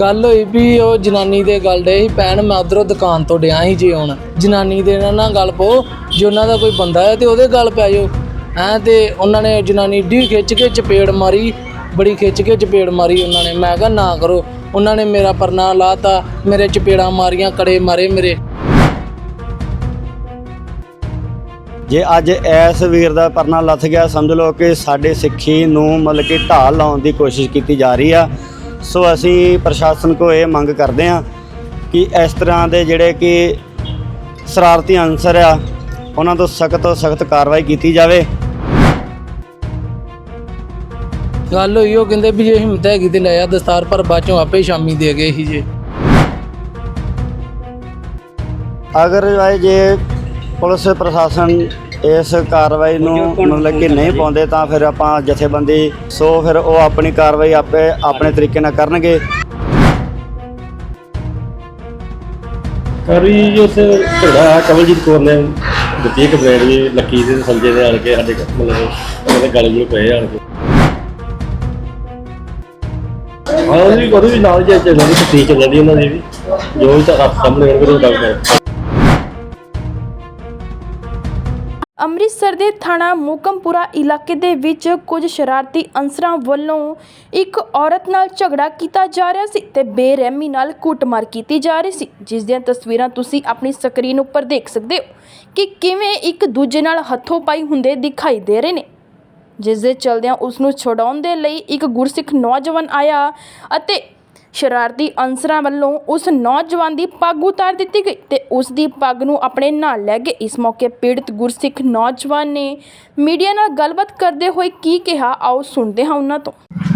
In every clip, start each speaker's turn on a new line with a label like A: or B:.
A: ਗੱਲ ਹੋਈ ਵੀ ਉਹ ਜਨਾਨੀ ਦੇ ਗੱਲ ਡੇ ਸੀ ਪੈਣ ਮੈਂ ਉਧਰੋਂ ਦੁਕਾਨ ਤੋਂ ਡਿਆ ਸੀ ਜੇ ਹੁਣ। ਜਨਾਨੀ ਦੇ ਨਾਲ ਨਾ ਗੱਲ ਪੋ, ਜੇ ਉਹਨਾਂ ਦਾ ਕੋਈ ਬੰਦਾ ਹੈ ਤੇ ਉਹਦੇ ਗੱਲ ਪੈ ਜਾਓ। ਹੈਂ, ਤੇ ਉਹਨਾਂ ਨੇ ਜਨਾਨੀ ਢੀ ਖਿੱਚ ਕੇ ਚਪੇੜ ਮਾਰੀ, ਬੜੀ ਖਿੱਚ ਕੇ ਚਪੇੜ ਮਾਰੀ ਉਹਨਾਂ ਨੇ। ਮੈਂ ਕਿਹਾ, ਨਾ ਕਰੋ। ਉਹਨਾਂ ਨੇ ਮੇਰਾ ਪਰਨਾ ਲਾਤਾ, ਮੇਰੇ ਚਪੇੜਾਂ ਮਾਰੀਆਂ, ਕੜੇ ਮਾਰੇ ਮੇਰੇ।
B: ਜੇ ਅੱਜ ਐਸ ਵੀਰ ਦਾ ਪਰਨਾ ਲੱਥ ਗਿਆ, ਸਮਝ ਲਓ ਕਿ ਸਾਡੇ ਸਿੱਖੀ ਨੂੰ ਮਤਲਬ ਕਿ ਢਾਲ ਲਾਉਣ ਦੀ ਕੋਸ਼ਿਸ਼ ਕੀਤੀ ਜਾ ਰਹੀ ਆ। ਸੋ ਅਸੀਂ ਪ੍ਰਸ਼ਾਸਨ ਕੋ ਇਹ ਮੰਗ ਕਰਦੇ ਆ ਕਿ ਇਸ ਤਰ੍ਹਾਂ ਦੇ ਜਿਹੜੇ ਕਿ ਸ਼ਰਾਰਤੀ ਅਨਸਰ ਆ ਉਹਨਾਂ ਤੋਂ ਸਖਤ ਤੋਂ ਸਖਤ ਕਾਰਵਾਈ ਕੀਤੀ ਜਾਵੇ।
A: ਗੱਲ ਹੋਈ ਉਹ ਕਹਿੰਦੇ ਵੀ ਜੇ ਹਿੰਮਤ ਹੈਗੀ ਤੇ ਲੈ ਆ ਦਸਤਾਰ ਪਰ ਬਾਚੋਂ ਆਪੇ ਸ਼ਾਮੀ ਦੇ ਗਏ ਸੀ ਜੇ।
B: ਅਗਰ ਜੇ ਪੁਲਿਸ ਪ੍ਰਸ਼ਾਸਨ ਇਸ ਕਾਰਵਾਈ ਨੂੰ ਮਤਲਬ ਕਿ ਨਹੀਂ ਪਾਉਂਦੇ ਤਾਂ ਫਿਰ ਆਪਾਂ ਜਥੇਬੰਦੀ ਸੋ ਫਿਰ ਉਹ ਆਪਣੀ ਕਾਰਵਾਈ ਆਪੇ ਆਪਣੇ ਤਰੀਕੇ ਨਾਲ ਕਰਨਗੇ।
C: ਕਰੀ ਜੀ ਉੱਥੇ ਝਗੜਾ ਕਮਲਜੀਤ ਕੌਰ ਨੇ ਦਿੱਤੀ ਇੱਕ ਬ੍ਰੇਡ ਵੀ ਲੱਕੀ ਦੇ ਤੇ ਸੰਜੇ ਦੇ ਆਣ ਕੇ ਸਾਡੇ ਘਰ ਮਤਲਬ ਉਹਦੇ ਗਲ ਗੁਲ ਪਏ ਆਣ ਕੇ। ਹਾਂ ਉਹਦੀ ਉਹਦੀ ਵੀ ਨਾਲ ਜੇ ਚੱਲਦੀ ਸੀ ਚੱਲਦੀ ਉਹਨਾਂ ਦੀ ਵੀ। ਜੋ ਵੀ ਤਾਂ ਆਪ ਸਾਹਮਣੇ ਉਹਨਾਂ ਕੋਲ ਗੱਲ
D: ਅੰਮ੍ਰਿਤਸਰ ਦੇ ਥਾਣਾ ਮੋਕਮਪੁਰਾ ਇਲਾਕੇ ਦੇ ਵਿੱਚ ਕੁਝ ਸ਼ਰਾਰਤੀ ਅਨਸਰਾਂ ਵੱਲੋਂ ਇੱਕ ਔਰਤ ਨਾਲ ਝਗੜਾ ਕੀਤਾ ਜਾ ਰਿਹਾ ਸੀ ਤੇ ਬੇਰਹਿਮੀ ਨਾਲ ਕੁੱਟਮਾਰ ਕੀਤੀ ਜਾ ਰਹੀ ਸੀ। ਜਿਸ ਦੀਆਂ ਤਸਵੀਰਾਂ ਤੁਸੀਂ ਆਪਣੀ ਸਕਰੀਨ ਉੱਪਰ ਦੇਖ ਸਕਦੇ ਹੋ ਕਿ ਕਿਵੇਂ ਇੱਕ ਦੂਜੇ ਨਾਲ ਹੱਥੋਂ ਪਾਈ ਹੁੰਦੇ ਦਿਖਾਈ ਦੇ ਰਹੇ ਨੇ। ਜਿਸ ਦੇ ਚਲਦਿਆਂ ਉਸ ਨੂੰ ਛੁਡਾਉਣ ਦੇ ਲਈ ਇੱਕ ਗੁਰਸਿੱਖ ਨੌਜਵਾਨ ਆਇਆ ਅਤੇ ਸ਼ਰਾਰਤੀ ਅਨਸਰਾਂ ਵੱਲੋਂ ਉਸ ਨੌਜਵਾਨ ਦੀ ਪੱਗ ਉਤਾਰ ਦਿੱਤੀ ਗਈ ਤੇ ਉਸ ਦੀ ਪੱਗ ਨੂੰ ਆਪਣੇ ਨਾਲ ਲੈ ਗਏ ਇਸ ਮੌਕੇ ਪੀੜਤ ਗੁਰਸਿੱਖ ਨੌਜਵਾਨ ਨੇ ਮੀਡੀਆ ਨਾਲ ਗੱਲਬਾਤ ਕਰਦੇ ਹੋਏ ਕੀ ਕਿਹਾ ਆਓ ਸੁਣਦੇ ਹਾਂ ਉਹਨਾਂ ਤੋਂ।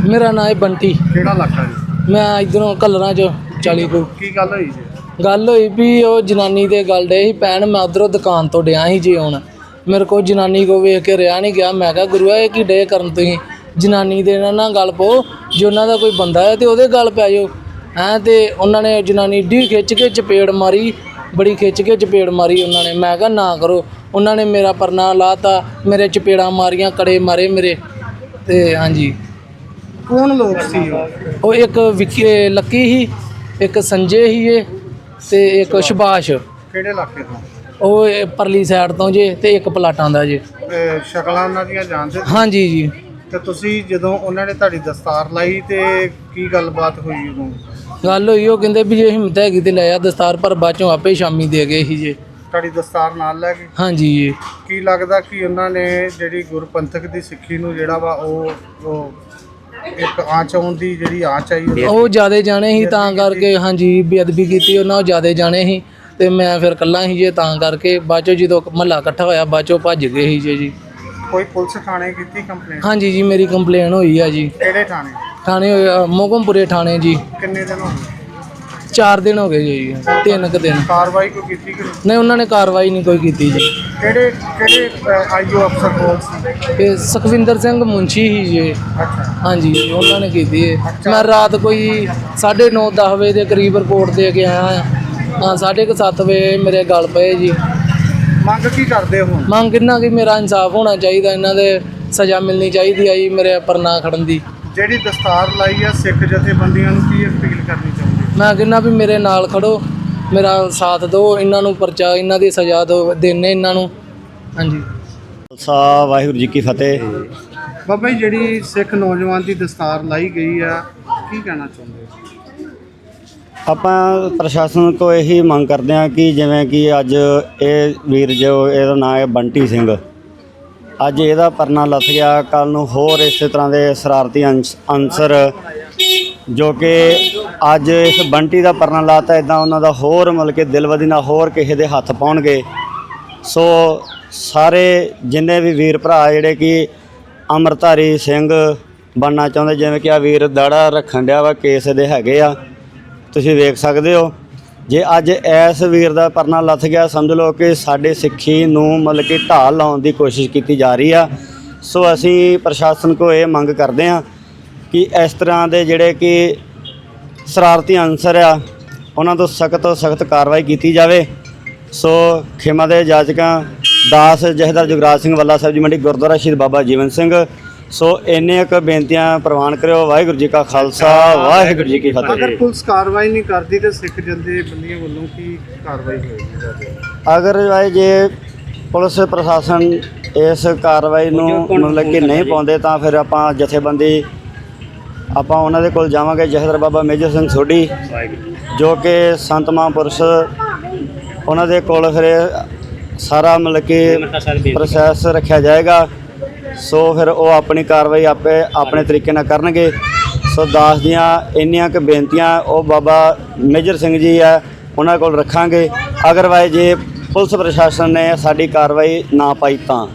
A: ਮੇਰਾ ਨਾਂ ਹੈ ਬੰਟੀ।
E: ਕਿਹੜਾ ਇਲਾਕਾ ਜੀ?
A: ਮੈਂ ਇਧਰੋਂ ਕਲਰਾਂ ਚ 40 ਕੋ
E: ਕੀ ਗੱਲ ਹੋਈ ਜੀ?
A: ਗੱਲ ਹੋਈ ਵੀ ਉਹ ਜਨਾਨੀ ਦੇ ਗੱਲ ਡੇ ਸੀ ਪੈਣ ਮੈਂ ਉਧਰੋਂ ਦੁਕਾਨ ਤੋਂ ਡਿਆ ਸੀ ਜੀ ਹੁਣ ਮੇਰੇ ਕੋਲ ਜਨਾਨੀ ਕੋ ਵੇਖ ਕੇ ਰਿਆ ਨਹੀਂ ਗਿਆ। ਮੈਂ ਕਿਹਾ ਗੁਰੂਆ ਇਹ ਕੀ ਡੇ ਕਰਨ ਤੁਸੀਂ? ਜਨਾਨੀ ਦੇ ਨਾਲ ਨਾ ਗੱਲ ਪੋ ਜੇ ਉਹਨਾਂ ਦਾ ਕੋਈ ਬੰਦਾ ਹੈ ਤੇ ਉਹਦੇ ਗੱਲ ਪੈ ਜਾਓ। ਹੈਂ ਤੇ ਉਹਨਾਂ ਨੇ ਜਨਾਨੀ ਢੀ ਖਿੱਚ ਕੇ ਚਪੇੜ ਮਾਰੀ ਬੜੀ ਖਿੱਚ ਕੇ ਚਪੇੜ ਮਾਰੀ ਉਹਨਾਂ ਨੇ। ਮੈਂ ਕਿਹਾ ਨਾ ਕਰੋ। ਉਹਨਾਂ ਨੇ ਮੇਰਾ ਪਰਨਾ ਲਾਤਾ ਮੇਰੇ ਚਪੇੜਾਂ ਮਾਰੀਆਂ ਕੜੇ ਮਾਰੇ ਮੇਰੇ। ਤੇ ਹਾਂਜੀ।
E: ਕੌਣ ਲੋਕ ਸੀ ਉਹ?
A: ਉਹ ਇੱਕ ਵਿੱਕੀ ਲੱਕੀ ਸੀ ਇੱਕ ਸੰਜੇ ਸੀ ਇਹ ਤੇ ਇੱਕ ਸੁਭਾਸ਼।
E: ਕਿਹੜੇ ਇਲਾਕੇ ਤੋਂ?
A: ਉਹ ਇਹ ਪਰਲੀ ਸਾਈਡ ਤੋਂ ਜੇ ਤੇ ਇੱਕ ਪਲਾਟਾਂ ਦਾ ਜੇ।
E: ਸ਼ਕਲਾਂ ਉਹਨਾਂ ਦੀਆਂ ਜਾਣਦੇ
A: ਹਾਂਜੀ ਜੀ।
E: ਤੇ ਤੁਸੀਂ ਜਦੋਂ ਉਹਨਾਂ ਨੇ ਤੁਹਾਡੀ ਦਸਤਾਰ ਲਾਈ ਤੇ ਕੀ ਗੱਲਬਾਤ ਹੋਈ ਉਦੋਂ?
A: ਗੱਲ ਹੋਈ ਉਹ ਕਹਿੰਦੇ ਵੀ ਜੇ ਹਿੰਮਤ ਹੈਗੀ ਤੇ ਲੈ ਆ ਦਸਤਾਰ ਪਰ ਬਾਚੋਂ ਆਪੇ ਸ਼ਾਮੀ ਦੇ ਗਏ ਸੀ ਜੇ।
E: ਤੁਹਾਡੀ ਦਸਤਾਰ ਨਾਲ ਲੈ ਕੇ
A: ਹਾਂਜੀ ਜੀ।
E: ਕੀ ਲੱਗਦਾ ਕਿ ਉਹਨਾਂ ਨੇ ਜਿਹੜੀ ਗੁਰਪੰਥਕ ਦੀ ਸਿੱਖੀ ਨੂੰ ਜਿਹੜਾ ਵਾ ਉਹ ਉਹ ਇੱਕ ਆਂਚ ਆਉਣ ਦੀ ਜਿਹੜੀ ਆਂਚ ਆਈ ਉਹ-
A: ਉਹ ਜਿਆਦੇ ਜਾਣੇ ਸੀ ਤਾਂ ਕਰਕੇ ਹਾਂਜੀ ਬੇਅਦਬੀ ਕੀਤੀ ਉਹਨਾਂ ਉਹ ਜਿਆਦੇ ਜਾਣੇ ਸੀ। ਤੇ ਮੈਂ ਫਿਰ ਕੱਲਾ ਸੀ ਜੇ ਤਾਂ ਕਰਕੇ ਬਾਚੋ ਜਦੋਂ ਮਹੱਲਾ ਇਕੱਠਾ ਹੋਇਆ ਬਾਚੋ ਭੱਜ ਗਏ ਸੀ ਜੇ ਜੀ।
E: ਕੋਈ ਪੁਲਿਸ ਥਾਣੇ ਕੀਤੀ ਕੰਪਲੇਂਟ
A: ਹਾਂਜੀ ਜੀ ਮੇਰੀ ਕੰਪਲੇਨ ਹੋਈ ਆ ਜੀ।
E: ਕਿਹੜੇ ਥਾਣੇ?
A: ਥਾਣੇ ਅ, ਮੋਗਮਪੁਰੇ ਥਾਣੇ ਜੀ।
E: ਕਿੰਨੇ ਦਿਨ ਹੋ ਗਏ?
A: 4 ਦਿਨ ਹੋ ਗਏ ਜੀ ਤਿੰਨ ਕੁ ਦਿਨ।
E: ਕਾਰਵਾਈ ਕੋਈ ਕੀਤੀ ਕਿ ਨਹੀਂ?
A: ਨਹੀਂ ਉਹਨਾਂ ਨੇ ਕਾਰਵਾਈ ਨਹੀਂ ਕੋਈ ਕੀਤੀ ਜੀ।
E: ਕਿਹੜੇ ਕਿਹੜੇ ਆਈਓ ਅਫਸਰ ਕੋਲ ਸੀ?
A: ਇਹ ਸੁਖਵਿੰਦਰ ਸਿੰਘ ਮੁੰਸ਼ੀ ਹੀ ਜੀ।
E: ਅੱਛਾ।
A: ਹਾਂਜੀ ਉਹਨਾਂ ਨੇ ਕੀਤੀ ਹੈ ਮੈਂ ਰਾਤ ਕੋਈ 9:30 10 ਵਜੇ ਦੇ ਕਰੀਬ ਰਿਪੋਰਟ ਦੇ ਕੇ ਆਇਆ ਹਾਂ। ਹਾਂ 7:30 ਵਜੇ ਮੇਰੇ ਗਲ ਪਏ ਜੀ।
E: ਮੰਗ ਕੀ ਕਰਦੇ ਹੋ
A: ਮੰਗ ਕਿੰਨਾ ਕਿ ਮੇਰਾ ਇਨਸਾਫ ਹੋਣਾ ਚਾਹੀਦਾ ਇਹਨਾਂ ਦੇ ਸਜ਼ਾ ਮਿਲਣੀ ਚਾਹੀਦੀ ਆ ਜੀ ਮੇਰੇ ਪਰਨਾ ਖੜਨ ਦੀ।
E: ਜਿਹੜੀ ਦਸਤਾਰ ਲਾਈ ਆ ਸਿੱਖ ਜਥੇਬੰਦੀਆਂ ਨੂੰ ਕੀ ਅਪੀਲ ਕਰਨੀ ਚਾਹੁੰਦੇ
A: ਮੈਂ ਕਹਿੰਦਾ ਵੀ ਮੇਰੇ ਨਾਲ ਖੜੋ ਮੇਰਾ ਸਾਥ ਦਿਓ ਇਹਨਾਂ ਨੂੰ ਪਰਚਾ ਇਹਨਾਂ ਦੀ ਸਜ਼ਾ ਦਿਓ ਦੇਣੇ ਇਹਨਾਂ ਨੂੰ। ਹਾਂਜੀ।
B: ਖਾਲਸਾ ਵਾਹਿਗੁਰੂ ਜੀ ਕੀ ਫਤਿਹ।
E: ਬਾਬਾ ਜੀ ਜਿਹੜੀ ਸਿੱਖ ਨੌਜਵਾਨ ਦੀ ਦਸਤਾਰ ਲਾਈ ਗਈ ਆ ਕੀ ਕਹਿਣਾ ਚਾਹੁੰਦੇ ਹੋ?
B: ਆਪਾਂ ਪ੍ਰਸ਼ਾਸਨ ਕੋ ਇਹੀ ਮੰਗ ਕਰਦੇ ਹਾਂ ਕਿ ਜਿਵੇਂ ਕਿ ਅੱਜ ਇਹ ਵੀਰ ਜੋ ਇਹਦਾ ਨਾਮ ਹੈ ਬੰਟੀ ਸਿੰਘ। ਅੱਜ ਇਹਦਾ ਪਰਨਾ ਲੱਥ ਗਿਆ। ਕੱਲ ਨੂੰ ਹੋਰ ਇਸੇ ਤਰ੍ਹਾਂ ਦੇ ਸ਼ਰਾਰਤੀ ਅੰਸ- ਅਨਸਰ ਜੋ ਕਿ ਅੱਜ ਇਸ ਬੰਟੀ ਦਾ ਪਰਨਾ ਲਾਤਾ। ਇਦਾਂ ਉਹਨਾਂ ਦਾ ਹੋਰ ਮਤਲਬ ਕਿ ਦਿਲਵਦੀ ਨਾਲ ਹੋਰ ਕਿਸੇ ਦੇ ਹੱਥ ਪਾਉਣਗੇ। ਸੋ ਸਾਰੇ ਜਿੰਨੇ ਵੀ ਵੀਰ ਭਰਾ ਜਿਹੜੇ ਕਿ ਅੰਮ੍ਰਿਤਧਾਰੀ ਸਿੰਘ ਬਣਨਾ ਚਾਹੁੰਦੇ, ਜਿਵੇਂ ਕਿ ਆ ਵੀਰ ਦਾੜਾ ਰੱਖਣ ਡਿਆ ਵਾ, ਕੇਸ ਦੇ ਹੈਗੇ ਆ। ਤੁਸੀਂ ਵੇਖ ਸਕਦੇ ਹੋ। ਜੇ ਅੱਜ ਐਸ ਵੀਰ ਦਾ ਪਰਨਾ ਲੱਥ ਗਿਆ, ਸਮਝ ਲਓ ਕਿ ਸਾਡੇ ਸਿੱਖੀ ਨੂੰ ਮਤਲਬ ਕਿ ਢਾਲ ਲਾਉਣ ਦੀ ਕੋਸ਼ਿਸ਼ ਕੀਤੀ ਜਾ ਰਹੀ ਆ। ਸੋ ਅਸੀਂ ਪ੍ਰਸ਼ਾਸਨ ਕੋ ਇਹ ਮੰਗ ਕਰਦੇ ਆ ਕਿ ਇਸ ਤਰ੍ਹਾਂ ਦੇ ਜਿਹੜੇ ਕਿ ਸ਼ਰਾਰਤੀ ਅਨਸਰ ਆ, ਉਹਨਾਂ ਤੋਂ ਸਖਤ ਤੋਂ ਸਖਤ ਕਾਰਵਾਈ ਕੀਤੀ ਜਾਵੇ। ਸੋ ਖਿਮਾ ਦੇ ਜਾਜਕਾਂ, ਦਾਸ ਜਹਦਰ ਜੁਗਰਾਜ ਸਿੰਘ ਵੱਲਾ ਸਾਹਿਬ ਜੀ, ਮੰਡੀ ਗੁਰਦੁਆਰਾ ਸ਼ਹੀਦ ਬਾਬਾ ਜੀਵਨ ਸਿੰਘ ਸੋ ਇੰਨੇ ਕੁ ਬੇਨਤੀਆਂ ਪ੍ਰਵਾਨ ਕਰਿਓ। ਵਾਹਿਗੁਰੂ ਜੀ ਕਾ ਖਾਲਸਾ ਵਾਹਿਗੁਰੂ ਜੀ ਕੀ ਫਤਿਹ।
E: ਅਗਰ ਪੁਲਿਸ ਕਾਰਵਾਈ ਨਹੀਂ ਕਰਦੀ ਤੇ ਸਿੱਖ ਜੰਦੇ ਬੰਦੀਆਂ ਵੱਲੋਂ ਕੀ ਕਾਰਵਾਈ ਹੋਏਗੀ?
B: ਅਗਰ ਵਾਏ ਜੇ ਪੁਲਿਸ ਪ੍ਰਸ਼ਾਸਨ ਇਸ ਕਾਰਵਾਈ ਨੂੰ ਮਤਲਬ ਕਿ ਨਹੀਂ ਪਾਉਂਦੇ ਤਾਂ ਫਿਰ ਆਪਾਂ ਜਥੇਬੰਦੀ ਆਪਾਂ ਉਹਨਾਂ ਦੇ ਕੋਲ ਜਾਵਾਂਗੇ ਜਹਦਰ ਬਾਬਾ ਮੇਜਰ ਸਿੰਘ ਸੋਢੀ ਜੋ ਕਿ ਸੰਤ ਮਹਾਂਪੁਰਸ਼ ਉਹਨਾਂ ਦੇ ਕੋਲ ਫਿਰ ਇਹ ਸਾਰਾ ਮਤਲਬ ਕਿ ਪ੍ਰੋਸੈਸ ਰੱਖਿਆ ਜਾਏਗਾ। ਸੋ ਫਿਰ ਉਹ ਆਪਣੀ ਕਾਰਵਾਈ ਆਪੇ ਆਪਣੇ ਤਰੀਕੇ ਨਾਲ ਕਰਨਗੇ। ਸੋ ਦਾਸ ਦੀਆਂ ਇੰਨੀਆਂ ਕੁ ਬੇਨਤੀਆਂ ਉਹ ਬਾਬਾ ਮੇਜਰ ਸਿੰਘ ਜੀ ਆ ਉਹਨਾਂ ਕੋਲ ਰੱਖਾਂਗੇ। ਅਗਰਵਾਇਜ਼ ਜੇ ਪੁਲਿਸ ਪ੍ਰਸ਼ਾਸਨ ਨੇ ਸਾਡੀ ਕਾਰਵਾਈ ਨਾ ਪਾਈ ਤਾਂ।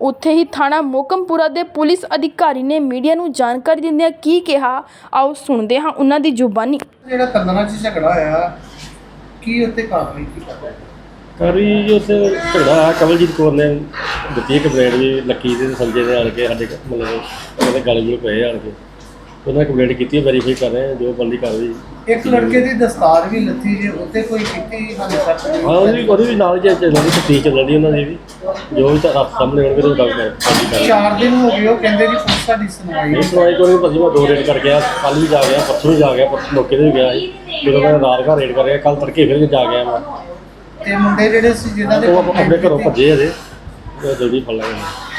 D: ਉੱਥੇ ਹੀ ਥਾਣਾ ਮੋਕਮਪੁਰਾ ਦੇ ਪੁਲਿਸ ਅਧਿਕਾਰੀ ਨੇ ਮੀਡੀਆ ਨੂੰ ਜਾਣਕਾਰੀ ਦਿੰਦਿਆਂ ਕੀ ਕਿਹਾ ਆਓ ਸੁਣਦੇ ਹਾਂ ਉਹਨਾਂ ਦੀ ਜ਼ੁਬਾਨੀ।
E: ਜਿਹੜਾ ਕੰਦਨਾ 'ਚ ਝਗੜਾ ਹੋਇਆ ਕੀ ਉੱਤੇ ਕਾਰਵਾਈ ਕੀ ਕਰਦੇ
C: ਕਰੀ ਜੀ ਉੱਥੇ ਝਗੜਾ ਹੈ, ਕਮਲਜੀਤ ਕੌਰ ਨੇ ਦਿੱਤੀ ਕੰਪਲੇਂਟ ਵੀ ਲੱਕੀ ਦੇ ਤੇ ਸੰਜੇ ਦੇ ਆਣ ਕੇ ਸਾਡੇ ਘ- ਮਤਲਬ ਉਹਦੇ ਗਲ ਗੁਲ ਪਏ ਆਣ ਕੇ। ਉਹਨਾਂ ਕੰਪਲੇਂਟ ਕੀਤੀ ਵੈਰੀਫਾਈ ਕਰ ਰਹੇ ਹਾਂ ਜੋ ਬੰਦੀ ਕਾਰਵਾਈ
E: ਇੱਕ ਲੜਕੇ ਦੀ ਦਸਤਾਰ ਵੀ ਲੱਥੀ ਜੇ ਉੱਤੇ ਕੋਈ ਕੀਤੀ ਹਾਲੇ ਤੱਕ
C: ਹਾਂ ਉਹਦੀ ਉਹਦੀ ਵੀ ਨਾਲ ਜੇ ਚੱਲਣ ਦੀ ਤਫਤੀਸ਼ ਚੱਲਣ ਦੀ ਉਹਨਾਂ ਦੀ ਵੀ। ਜੋ ਵੀ ਤਾਂ ਰੱਬ ਸਾਹਮਣੇ ਹੋਣਗੇ ਤਾਂ ਗੱਲ ਕਰ ਕਰ
E: ਚਾਰ ਦਿਨ ਹੋ ਗਏ ਉਹ ਕਹਿੰਦੇ ਜੀ ਪੁਲਿਸ ਸਾਡੀ ਸੁਣਵਾਈ ਨਹੀਂ
C: ਸੁਣਾਈ ਕੋਈ ਭਾਜੀ ਮੈਂ ਦੋ ਰੇਡ ਕਰ ਗਿਆ ਕੱਲ ਵੀ ਜਾ ਗਿਆ ਪਰਸੋਂ ਵੀ ਜਾ ਗਿਆ ਪਰਸੋਂ ਮੌਕੇ ਤੇ ਵੀ ਗਿਆ ਸੀ। ਜਦੋਂ ਮੈਂ ਰਾਤ ਘਰ ਰੇਡ ਕਰ ਰਿਹਾ ਕੱਲ ਤੜਕੇ ਫਿਰ ਜਾ ਗਿਆ ਮੈਂ।
E: ਤੇ ਮੁੰਡੇ ਜਿਹੜੇ ਸੀ ਜਿਨ੍ਹਾਂ ਦੇ
C: ਉਹ ਆਪਣੇ ਘਰੋਂ ਭੱਜੇ ਉਹ ਜਲਦੀ ਫੜ ਲਾਂਗੇ